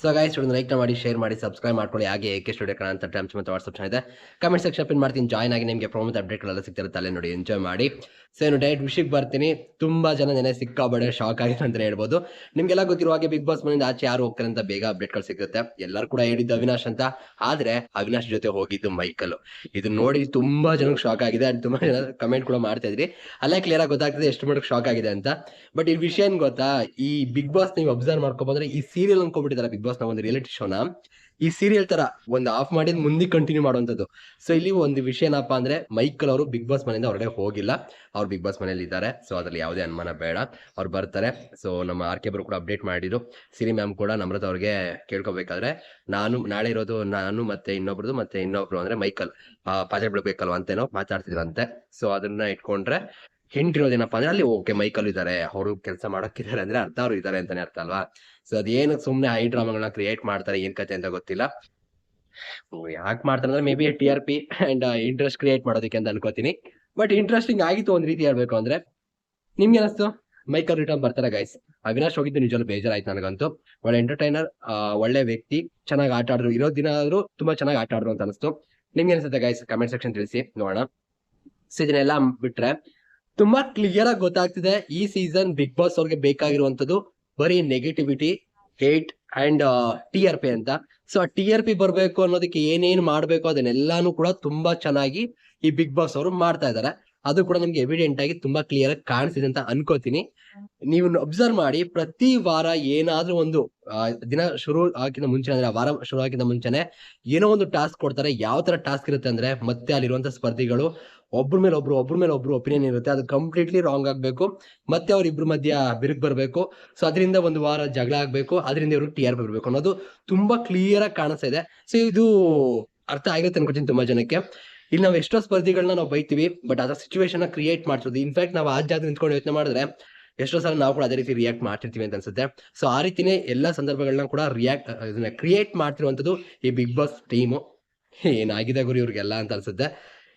So guys ಒಂದು like ಮಾಡಿ share ಮಾಡಿ ಸಬ್ಸ್ಕ್ರೈಬ್ ಮಾಡ್ಕೊಳ್ಳಿ. ಹಾಗೆ ಏಕೆ ಸ್ಟುಡಿಯೋ ಕನ್ನಡ ಅಂತ ಟೈಮ್ಸ್ ಮತ್ತು ವಾಟ್ಸಪ್ ಚಾನಲ್ ಇದೆ. ಕಮೆಂಟ್ ಸೆಕ್ಷನ್ ಪಿನ್ ಮಾಡ್ತೀನಿ. ಜಾಯ್ನ್ ಆಗಿ ನಿಮಗೆ ಅಪ್ಡೇಟ್ ಅಪ್ಡೇಟ್ಗಳೆಲ್ಲ ಸಿಗ್ತಾರೆ ತಲೆ ನೋಡಿ ಎಂಜಾಯ್ ಮಾಡಿ. ಸೊ ಏನು ಡೈರೆಕ್ಟ್ ವಿಷಯಕ್ಕೆ ಬರ್ತೀನಿ. ತುಂಬ ಜನ ನೆನೆ ಸಿಕ್ಕಾಬಡೆ ಶಾಕ್ ಆಗಿದೆ ಅಂತ ಹೇಳ್ಬೋದು. ನಿಮಗೆಲ್ಲ ಗೊತ್ತಿರುವ ಹಾಗೆ ಬಿಗ್ ಬಾಸ್ ಮನೆಯಿಂದ ಆಚೆ ಯಾರು ಹೋಗ್ತಾರೆ ಅಂತ ಬೇಗ ಅಪ್ಡೇಟ್ಗಳು ಸಿಗುತ್ತೆ ಎಲ್ಲರೂ ಕೂಡ ಹೇಳಿದ್ದು ಅವಿನಾಶ್ ಅಂತ. ಆದರೆ ಅವಿನಾಶ್ ಜೊತೆ ಹೋಗಿದ್ದು ಮೈಕಲ್ ಇದು ನೋಡಿ ತುಂಬಾ ಜನಕ್ಕೆ ಶಾಕ್ ಆಗಿದೆ. ಅಂಡ್ ತುಂಬಾ ಜನ ಕಮೆಂಟ್ ಕೂಡ ಮಾಡ್ತಾ ಇದ್ರಿ. ಅಲ್ಲೇ ಕ್ಲಿಯರ್ ಆಗಿ ಗೊತ್ತಾಗ್ತದೆ ಎಷ್ಟು ಮಟ್ಟಿಗೆ ಶಾಕ್ ಆಗಿದೆ ಅಂತ. ಬಟ್ ಈ ವಿಷಯ ಏನ್ ಗೊತ್ತಾ? ಈ ಬಿಗ್ ಬಾಸ್ ನೀವು ಅಬ್ಸರ್ವ್ ಮಾಡ್ಕೊಬಂದ್ರೆ ಈ ಸೀರಿಯಲ್ ಅನ್ಕೊಬಿಟ್ಟಿದ್ದಾರೆ ಬಿಗ್ ಬಾಸ್ ಒಂದು ರಿಯಾಲಿಟಿ ಶೋನ ಈ ಸೀರಿಯಲ್ ತರ ಒಂದು ಆಫ್ ಮಾಡಿ ಮುಂದೆ ಕಂಟಿನ್ಯೂ ಮಾಡುವಂಥದ್ದು. ಸೊ ಇಲ್ಲಿ ಒಂದು ವಿಷಯ ಏನಪ್ಪ ಅಂದ್ರೆ, ಮೈಕಲ್ ಅವರು ಬಿಗ್ ಬಾಸ್ ಮನೆಯಿಂದ ಹೊರಗಡೆ ಹೋಗಿಲ್ಲ. ಅವ್ರು ಬಿಗ್ ಬಾಸ್ ಮನೇಲಿ ಇದ್ದಾರೆ. ಸೊ ಅದ್ರಲ್ಲಿ ಯಾವುದೇ ಅನುಮಾನ ಬೇಡ. ಅವ್ರು ಬರ್ತಾರೆ. ಸೊ ನಮ್ಮ ಆರ್ ಕೆ ಕೂಡ ಅಪ್ಡೇಟ್ ಮಾಡಿದ್ರು. ಸಿರಿ ಮ್ಯಾಮ್ ಕೂಡ ನಮ್ರತ ಅವ್ರಿಗೆ ಕೇಳ್ಕೊಬೇಕಾದ್ರೆ, ನಾನು, ನಾಳೆ ಇರೋದು ನಾನು ಮತ್ತೆ ಇನ್ನೊಬ್ರದ್ದು ಮತ್ತೆ ಇನ್ನೊಬ್ರು ಅಂದ್ರೆ ಮೈಕಲ್ ಪಾತ್ರೆ ಬಿಡ್ಬೇಕಲ್ವ ಅಂತೇನೋ ಮಾತಾಡ್ತಿದ್ರಂತೆ. ಸೊ ಅದನ್ನ ಇಟ್ಕೊಂಡ್ರೆ ಹಿಂಟಿರೋದೇನಪ್ಪ ಅಂದ್ರೆ ಅಲ್ಲಿ ಓಕೆ ಮೈಕಲ್ ಇದ್ದಾರೆ, ಅವರು ಕೆಲಸ ಮಾಡೋಕ್ಕಿದ್ದಾರೆ ಅಂದ್ರೆ ಅರ್ಥ ಅವ್ರು ಇದ್ದಾರೆ ಅಂತಾನೆ ಅರ್ಥ ಅಲ್ವಾ? ಸೊ ಅದೇನು ಸುಮ್ಮನೆ ಹೈ ಡ್ರಾಮಾಗಳನ್ನ ಕ್ರಿಯೇಟ್ ಮಾಡ್ತಾರೆ, ಏನ್ ಕತೆ ಅಂತ ಗೊತ್ತಿಲ್ಲ. ಯಾಕೆ ಮಾಡ್ತಾರೆ ಅಂದ್ರೆ maybe T R P and interest create ಮಾಡೋದಕ್ಕೆ ಅಂತ ಅನ್ಕೋತೀನಿ. ಬಟ್ ಇಂಟ್ರೆಸ್ಟಿಂಗ್ ಆಗಿತ್ತು ಒಂದ್ ರೀತಿ ಹೇಳ್ಬೇಕು ಅಂದ್ರೆ, ನಿಮ್ಗೆ ಅನಿಸ್ತು? ಮೈಕಲ್ ರಿಟರ್ನ್ ಬರ್ತಾರೆ ಗೈಸ್ ಅವಿನಾಶ್ ಹೋಗಿದ್ದು ನಿಜವಾಗ್ಲೂ ಬೇಜಾರಾಯ್ತು ನನಗಂತೂ. ಒಳ್ಳೆ ಎಂಟರ್ಟೈನರ್ ಒಳ್ಳೆ ವ್ಯಕ್ತಿ, ಚೆನ್ನಾಗಿ ಆಟ ಆಡಿದ್ರು. ಇರೋ ದಿನ ಆದ್ರೂ ತುಂಬಾ ಚೆನ್ನಾಗಿ ಆಟ ಆಡ್ರು ಅಂತ ಅನಿಸ್ತು. ನಿಮ್ಗೆ ಅನಿಸುತ್ತೆ ಗೈಸ್ ಕಮೆಂಟ್ ಸೆಕ್ಷನ್ ತಿಳಿಸಿ, ನೋಡೋಣ. ಸೊ ಇದನ್ನೆಲ್ಲ ಬಿಟ್ರೆ ತುಂಬಾ ಕ್ಲಿಯರ್ ಆಗಿ ಗೊತ್ತಾಗ್ತಿದೆ ಈ ಸೀಸನ್ ಬಿಗ್ ಬಾಸ್ ಅವ್ರಿಗೆ ಬೇಕಾಗಿರುವಂತದ್ದು ಬರೀ negativity hate and T R P ಅಂತ. ಸೊ ಆ ಟಿ ಆರ್ ಪಿ ಬರಬೇಕು ಅನ್ನೋದಕ್ಕೆ ಏನೇನು ಮಾಡಬೇಕು ಅದನ್ನೆಲ್ಲಾನು ಕೂಡ ತುಂಬಾ ಚೆನ್ನಾಗಿ ಈ ಬಿಗ್ ಬಾಸ್ ಅವರು ಮಾಡ್ತಾ ಇದಾರೆ ಅದು ಕೂಡ ನಿಮ್ಗೆ ಎವಿಡೆಂಟ್ ಆಗಿ ತುಂಬಾ ಕ್ಲಿಯರ್ ಆಗಿ ಕಾಣಿಸಿದೆ ಅಂತ ಅನ್ಕೋತೀನಿ. ನೀವು ಅಬ್ಸರ್ವ್ ಮಾಡಿ ಪ್ರತಿ ವಾರ ಏನಾದ್ರೂ ಒಂದು ದಿನ ಶುರು ಆಗಿನ ಮುಂಚೆ ಅಂದ್ರೆ ವಾರ ಶುರು ಆಗಿನ ಮುಂಚೆನೆ ಏನೋ ಒಂದು ಟಾಸ್ಕ್ ಕೊಡ್ತಾರೆ. ಯಾವ ತರ ಟಾಸ್ಕ್ ಇರುತ್ತೆ ಅಂದ್ರೆ ಮತ್ತೆ ಅಲ್ಲಿರುವಂತ ಸ್ಪರ್ಧಿಗಳು, ಒಬ್ರ ಮೇಲೆ ಒಬ್ರು, ಒಬ್ರ ಮೇಲೆ ಒಬ್ರು ಒಪಿನಿಯನ್ ಇರುತ್ತೆ. ಅದು ಕಂಪ್ಲೀಟ್ಲಿ ರಾಂಗ್ ಆಗ್ಬೇಕು. ಮತ್ತೆ ಅವ್ರ ಮಧ್ಯೆ ಮಧ್ಯ ಬಿರುಗ್ ಬರಬೇಕು. ಸೊ ಅದರಿಂದ ಒಂದು ವಾರ ಜಗಳ ಆಗ್ಬೇಕು. ಅದರಿಂದ ಇವ್ರಿಗೆ ಟಿ ಆರ್ ಬರಬೇಕು ಅನ್ನೋದು ತುಂಬಾ ಕ್ಲಿಯರ್ ಆಗಿ ಕಾಣಿಸ್ತಾ ಇದೆ. ಸೊ ಇದು ಅರ್ಥ ಆಗಿರುತ್ತೆ ಅನ್ಕೋತೀನಿ ತುಂಬಾ ಜನಕ್ಕೆ. ಇಲ್ಲಿ ನಾವು ಎಷ್ಟೋ ಸ್ಪರ್ಧಿಗಳನ್ನ ನಾವು ಬೈತೀವಿ ಬಟ್ ಅದರ ಸಿಚುವೇಶನ್ ಕ್ರಿಯೇಟ್ ಮಾಡ್ತಿರೋದು. ಇನ್ಫ್ಯಾಕ್ಟ್ ನಾವು ಆ ಜಾಗ ನಿಂತ್ಕೊಂಡು ಯೋಚನೆ ಮಾಡಿದ್ರೆ ಎಷ್ಟೋ ಸಲ ನಾವು ಕೂಡ ಅದೇ ರೀತಿ ರಿಯಾಕ್ಟ್ ಮಾಡ್ತಿರ್ತೀವಿ ಅಂತ ಅನ್ಸುತ್ತೆ. ಸೊ ಆ ರೀತಿನೇ ಎಲ್ಲ ಸಂದರ್ಭಗಳನ್ನ ಕೂಡ ರಿಯಾಕ್ಟ್ ಇದನ್ನ ಕ್ರಿಯೇಟ್ ಮಾಡ್ತಿರುವಂಥದ್ದು ಈ ಬಿಗ್ ಬಾಸ್ ಟೀಮು ಏನಾಗಿದೆ ಗುರಿ ಇವ್ರಿಗೆಲ್ಲ ಅಂತ ಅನ್ಸುತ್ತೆ.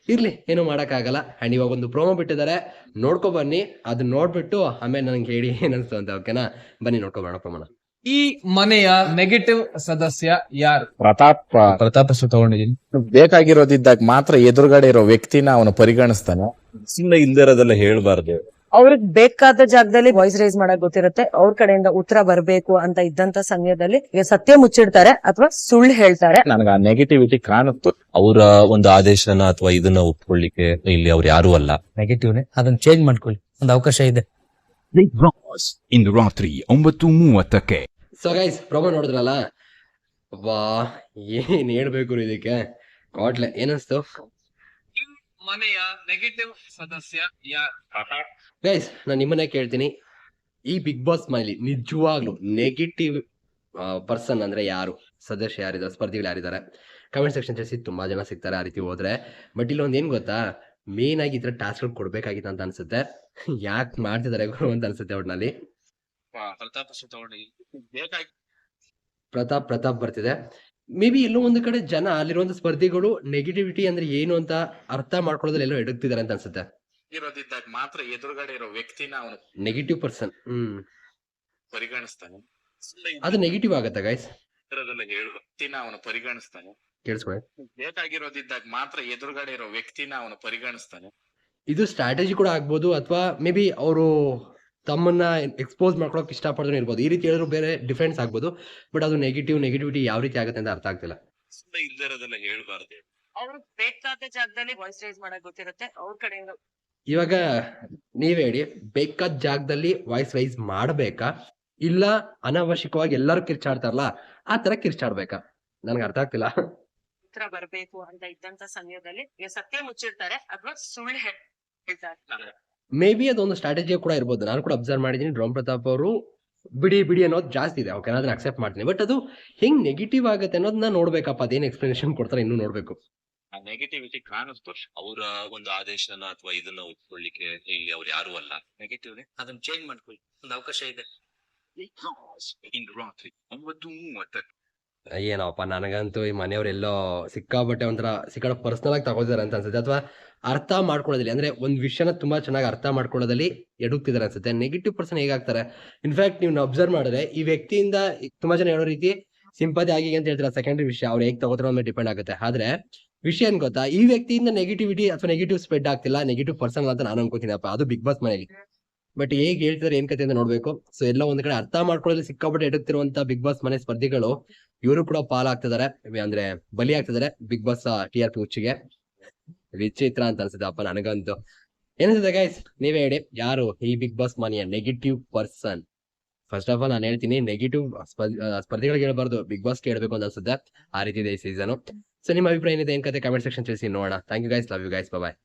ಇರ್ಲಿ, ಏನು ಮಾಡೋಕ್ಕಾಗಲ್ಲ. ಆ್ಯಂಡ್ ಇವಾಗ ಒಂದು ಪ್ರೋಮೋ ಬಿಟ್ಟಿದ್ದಾರೆ. ನೋಡ್ಕೊ ಬನ್ನಿ. ಅದನ್ನ ನೋಡ್ಬಿಟ್ಟು ಆಮೇಲೆ ನನಗೆ ಹೇಳಿ ಏನನ್ಸ್ತು ಅಂತ ಓಕೆನಾ ಬನ್ನಿ ನೋಡ್ಕೊಬೋಣ ಪ್ರಮಾಣ ಈ ಮನೆಯ ನೆಗೆಟಿವ್ ಸದಸ್ಯ ಯಾರು? ಪ್ರತಾಪ್ ಪ್ರತಾಪ್ ಹೆಸರು ತಗೊಂಡಿದ್ದೀನಿ. ಬೇಕಾಗಿರೋದಿದ್ದಾಗ ಮಾತ್ರ ಎದುರುಗಡೆ ಇರೋ ವ್ಯಕ್ತಿನ ಅವನು ಪರಿಗಣಿಸ್ತಾನೆ. ಸುಮ್ಮನೆ ಇಲ್ದಿರೋದೆಲ್ಲ ಹೇಳ್ಬಾರ್ದು. ಅವ್ರಿಗೆ ಬೇಕಾದ ಜಾಗದಲ್ಲಿ ವಾಯ್ಸ್ ರೈಸ್ ಮಾಡಕ್ ಗೊತ್ತಿರುತ್ತೆ. ಅವ್ರ ಕಡೆಯಿಂದ ಉತ್ತರ ಬರ್ಬೇಕು ಅಂತ ಇದ್ದಂತ ಸಮಯದಲ್ಲಿ ಈಗ ಸತ್ಯ ಮುಚ್ಚಿಡ್ತಾರೆ ಅಥವಾ ಸುಳ್ಳು ಹೇಳ್ತಾರೆ. ನನಗೆ ಆ ನೆಗೆಟಿವಿಟಿ ಕಾಣುತ್ತೆ. ಅವರ ಒಂದು ಆದೇಶನ ಅಥವಾ ಇದನ್ನ ಒಪ್ಕೊಳ್ಳಿಕ್ಕೆ ಇಲ್ಲಿ ಅವ್ರು ಯಾರು ಅಲ್ಲ. ನೆಗೆಟಿವ್ನೇ ಅದನ್ನ ಚೇಂಜ್ ಮಾಡ್ಕೊಳ್ಳಿ. ಒಂದು ಅವಕಾಶ ಇದೆ. ಬಿಗ್ ಬಾಸ್ ಇಂದು ರಾತ್ರಿ ಒಂಬತ್ತು ಮೂವತ್ತಕ್ಕೆ. ಸೊ ಗೈಸ್ ಪ್ರೊಮೋ ನೋಡಿದ್ರಲ್ಲ? ವಾ ಏನ್ ಹೇಳ್ಬೇಕು ರೀ ಇದಕ್ಕೆ? ಕಾಟ್ಲೆ ಏನಿಸ್ತು ಮನೆಯ ನೆಗೆಟಿವ್ ಸದಸ್ಯ ಯಾರು? ಗೈಸ್ ನಾನು ನಿಮ್ಮನ್ನೇ ಕೇಳ್ತೀನಿ. ಈ ಬಿಗ್ ಬಾಸ್ ಮನೇಲಿ ನಿಜವಾಗ್ಲೂ ನೆಗೆಟಿವ್ ಪರ್ಸನ್ ಅಂದ್ರೆ ಯಾರು? ಸದಸ್ಯ ಯಾರಿದ್ದಾರೆ? ಸ್ಪರ್ಧಿಗಳು ಯಾರಿದ್ದಾರೆ? ಕಮೆಂಟ್ ಸೆಕ್ಷನ್ ತಿಳಿಸಿ ತುಂಬಾ ಜನ ಸಿಗ್ತಾರೆ ಆ ರೀತಿ ಹೋದ್ರೆ. ಬಟ್ ಇಲ್ಲಿ ಒಂದ್ ಏನ್ ಗೊತ್ತಾ? ಮೇನ್ ಆಗಿ ಈ ತರ ಟಾಸ್ಕ್ಗಳು ಕೊಡ್ಬೇಕಾಗಿತ್ತು ಅಂತ ಅನ್ಸುತ್ತೆ. ಯಾಕೆ ಮಾಡ್ತಿದಾರೆ ಗುರು ಅಂತ ಅನ್ಸುತ್ತೆ ಒಟ್ನಲ್ಲಿ. ಪ್ರತಾಪ್ ತಗೊಂಡಿದ್ದೀನಿ ಪ್ರತಾಪ್ ಪ್ರತಾಪ್ ಬರ್ತಿದೆ. ಮೇ ಬಿ ಎಲ್ಲೋ ಒಂದು ಕಡೆ ಜನ ಅಲ್ಲಿರುವಂತ ಸ್ಪರ್ಧಿಗಳು ನೆಗೆಟಿವಿಟಿ ಅಂದ್ರೆ ಏನು ಅಂತ ಅರ್ಥ ಮಾಡ್ಕೊಳ್ಳೋದ್ರಲ್ಲಿ ಎಲ್ಲೋ ಎಡಗ್ತಿದಾರೆ ಅಂತ ಅನ್ಸುತ್ತೆ. ಇರೋದಿದ್ದಾಗ ಮಾತ್ರ ಎದುರುಗಡೆ ಇರೋ ವ್ಯಕ್ತಿನ ಅವನು ನೆಗೆಟಿವ್ ಪರ್ಸನ್ ಹ್ಮ್. ಪರಿಗಣಿಸ್ತಾನೆ. ಅದು ನೆಗೆಟಿವ್ ಆಗುತ್ತೆ ಗೈಸ್ ಇರೋದೆಲ್ಲ ಹೇಳು. ವ್ಯಕ್ತಿನ ಅವನು ಪರಿಗಣಿಸ್ತಾನೆ. ಕೇಳಿಸ್ಕೊಳ್ಳಿ ಬೇಕಾಗಿರೋದಿದ್ದಾಗ ಮಾತ್ರ ಎದುರುಗಡೆ ಇರೋ ವ್ಯಕ್ತಿನ ಅವನು ಪರಿಗಣಿಸ್ತಾನೆ. ಇದು ಸ್ಟ್ರಾಟಜಿ ಕೂಡ ಆಗ್ಬೋದು ಅಥವಾ ಮೇ ಬಿ ಅವರು ತಮ್ಮನ್ನ ಎಕ್ಸ್ಪೋಸ್ ಮಾಡ್ಕೊಳಕ್ ಇಷ್ಟಪಡೋದು ಇರ್ಬೋದು. ಈ ರೀತಿ ಹೇಳಿದ್ರು ಬೇರೆ ಡಿಫೆನ್ಸ್ ಆಗ್ಬೋದು. ಬಟ್ ಅದು ನೆಗೆಟಿವ್ ನೆಗೆಟಿವಿಟಿ ಯಾವ ರೀತಿ ಆಗುತ್ತೆ ಅಂತ ಅರ್ಥ ಆಗ್ತಿಲ್ಲ. ಸುಮ್ಮನೆ ಇಲ್ದಿರೋದೆಲ್ಲ ಹೇಳ್ಬಾರ್ದು ಅವ್ರಿಗೆ ಬೇಕಾದ ಜಾಗದಲ್ಲಿ ವಾಯ್ಸ್ ರೈಸ್ ಮಾಡಕ್ ಗೊತ್ತಿರುತ್ತೆ. ಅವ್ರ ಕಡೆಯಿಂದ. ಇವಾಗ ನೀವ್ ಹೇಳಿ ಬೇಕಾದ ಜಾಗದಲ್ಲಿ ವಾಯ್ಸ್ ರೈಸ್ ಮಾಡ್ಬೇಕಾ? ಇಲ್ಲ ಅನಾವಶ್ಯಕವಾಗಿ ಎಲ್ಲರೂ ಕಿರ್ಚಾಡ್ತಾರಲ್ಲ ಆ ತರ ಕಿರ್ಚಾಡ್ಬೇಕಾ? ನನ್ಗೆ ಅರ್ಥ ಆಗ್ತಿಲ್ಲ. ಉತ್ತರ ಬರ್ಬೇಕು ಅಂತ ಇದ್ದಂತ ಸಮಯದಲ್ಲಿ ಈಗ ಸತ್ಯ ಮುಚ್ಚಿರ್ತಾರೆ ಅಥವಾ ಸುಳ್ಳು ಮೇ ಬಿ ಅದೊಂದು ಸ್ಟ್ರಾಟಜಿ ಕೂಡ ಇರ್ಬೋದು. ನಾನು ಕೂಡ ಅಬ್ಸರ್ವ್ ಮಾಡಿದೀನಿ. ಡ್ರೋಮ್ ಪ್ರತಾಪ್ ಅವರು ಬಿಡಿ ಬಿಡಿ ಅನ್ನೋದು ಜಾಸ್ತಿ ಇದೆ. ಓಕೆ ಅದನ್ನ ಅಕ್ಸೆಪ್ಟ್ ಮಾಡ್ತೀನಿ. ಬಟ್ ಅದು ಹೆಂಗ್ ನೆಗೆಟಿವ್ ಆಗುತ್ತೆ ಅನ್ನೋದನ್ನ ನೋಡ್ಬೇಕಪ್ಪ. ಅದೇನು ಎಕ್ಸ್ಪ್ಲನೇಷನ್ ಕೊಡ್ತಾರೆ ಇನ್ನು ನೋಡ್ಬೇಕು. ಆ ನೆಗೆಟಿವಿಟಿ ಕಾಣಿಸ್ತು ಅವರ ಒಂದು ಆದೇಶನ ಅಥವಾ ಇದನ್ನ ಒಪ್ಕೊಳ್ಳಿಕ್ಕೆ ಇಲ್ಲಿ ಅವ್ರು ಯಾರು ಅಲ್ಲ. ನೆಗೆಟಿವ್ ಅದನ್ನ ಚೇಂಜ್ ಮಾಡ್ಕೊಳ್ಳಿ. ಒಂದು ಅವಕಾಶ ಇದೆ. ಒಂಬತ್ತು ಮೂವತ್ತಕ್ಕೆ ಏನಪ್ಪ, ನನಗಂತೂ ಈ ಮನೆಯವರೆಲ್ಲೋ ಸಿಕ್ಕಾಬಟ್ಟೆ ಒಂಥರ ಸಿಕ್ಕಾಡ ಪರ್ಸನಲ್ ಆಗಿ ತಗೋತಾರೆ ಅಂತ ಅನ್ಸುತ್ತೆ. ಅಥವಾ ಅರ್ಥ ಮಾಡ್ಕೊಳ್ಳೋದಿಲ್ಲ. ಅಂದ್ರೆ ಒಂದ್ ವಿಷಯನ ತುಂಬಾ ಚೆನ್ನಾಗಿ ಅರ್ಥ ಮಾಡ್ಕೊಳ್ಳೋದಲ್ಲಿ ಎಡುಕ್ತಿದ್ದಾರೆ ಅನ್ಸುತ್ತೆ. ನೆಗೆಟಿವ್ ಪರ್ಸನ್ ಹೇಗಾಗ್ತಾರೆ ಇನ್ಫ್ಯಾಕ್ಟ್ ನೀವು ಅಬ್ಸರ್ವ್ ಮಾಡಿದ್ರೆ ಈ ವ್ಯಕ್ತಿಯಿಂದ ತುಂಬಾ ಜನ ಹೇಳೋ ರೀತಿ ಸಿಂಪತಿ ಆಗಿ ಅಂತ ಹೇಳ್ತಾರೆ? ಸೆಕೆಂಡ್ರಿ ವಿಷಯ, ಅವ್ರು ಹೇಗೆ ತಗೋತಾರೋ ಮೇಲೆ ಡಿಪೆಂಡ್ ಆಗುತ್ತೆ. ಆದ್ರೆ ವಿಷಯ ಏನ್ ಗೊತ್ತಾ? ಈ ವ್ಯಕ್ತಿಯಿಂದ ನೆಗೆಟಿವಿಟಿ ಅಥವಾ ನೆಗೆಟಿವ್ ಸ್ಪ್ರೆಡ್ ಆಗ್ತಿಲ್ಲ. ನೆಗೆಟಿವ್ ಪರ್ಸನ್ ಅಂತ ನಾನು ಅನ್ಕೋತೀನಪ್ಪ. ಅದು ಬಿಗ್ ಬಾಸ್ ಮನೆಯಲ್ಲಿ ಬಟ್ ಹೇಗೆ ಹೇಳ್ತಾರೆ ಏನ್ ಕತೆ ಅಂತ ನೋಡ್ಬೇಕು? ಸೊ ಎಲ್ಲ ಒಂದ್ ಕಡೆ ಅರ್ಥ ಮಾಡ್ಕೊಳ್ಳಲು ಸಿಕ್ಕಾಪಟ್ಟೆ ಎಡುತ್ತಿರುವಂತ ಬಿಗ್ ಬಾಸ್ ಮನೆ ಸ್ಪರ್ಧಿಗಳು. ಇವರು ಕೂಡ ಪಾಲಾಗ್ತಿದ್ದಾರೆ. ಅಂದ್ರೆ ಬಲಿ ಆಗ್ತಿದ್ದಾರೆ Bigg Boss T R P ಹುಚ್ಚಿಗೆ. ವಿಚಿತ್ರ ಅಂತ ಅನ್ಸುತ್ತೆ. ಅಪ್ಪ, ನನಗಂತೂ. ಏನಿಸುತ್ತೆ ಗೈಸ್ ನೀವೇ ಹೇಳಿ. ಯಾರು ಈ ಬಿಗ್ ಬಾಸ್ ಮನೆಯ negative person first of all ನಾನು ಹೇಳ್ತೀನಿ ನೆಗೆಟಿವ್ ಸ್ಪರ್ಧಿಗಳಿಗೆ ಹೇಳ್ಬಾರ್ದು. ಬಿಗ್ ಬಾಸ್ ಕೇಳಬೇಕು ಅಂತ ಅನ್ಸುತ್ತೆ. ಆ ರೀತಿ ಇದೆ ಈ ಸೀಸನ್ ಸೊ ನಿಮ್ಮ ಅಭಿಪ್ರಾಯ ಏನಿದೆ? ಏನ್ ಕತೆ? ಕಮೆಂಟ್ ಸೆಕ್ಷನ್ ತಿಳಿಸಿ ನೋಡೋಣ. Thank you guys love you guys bye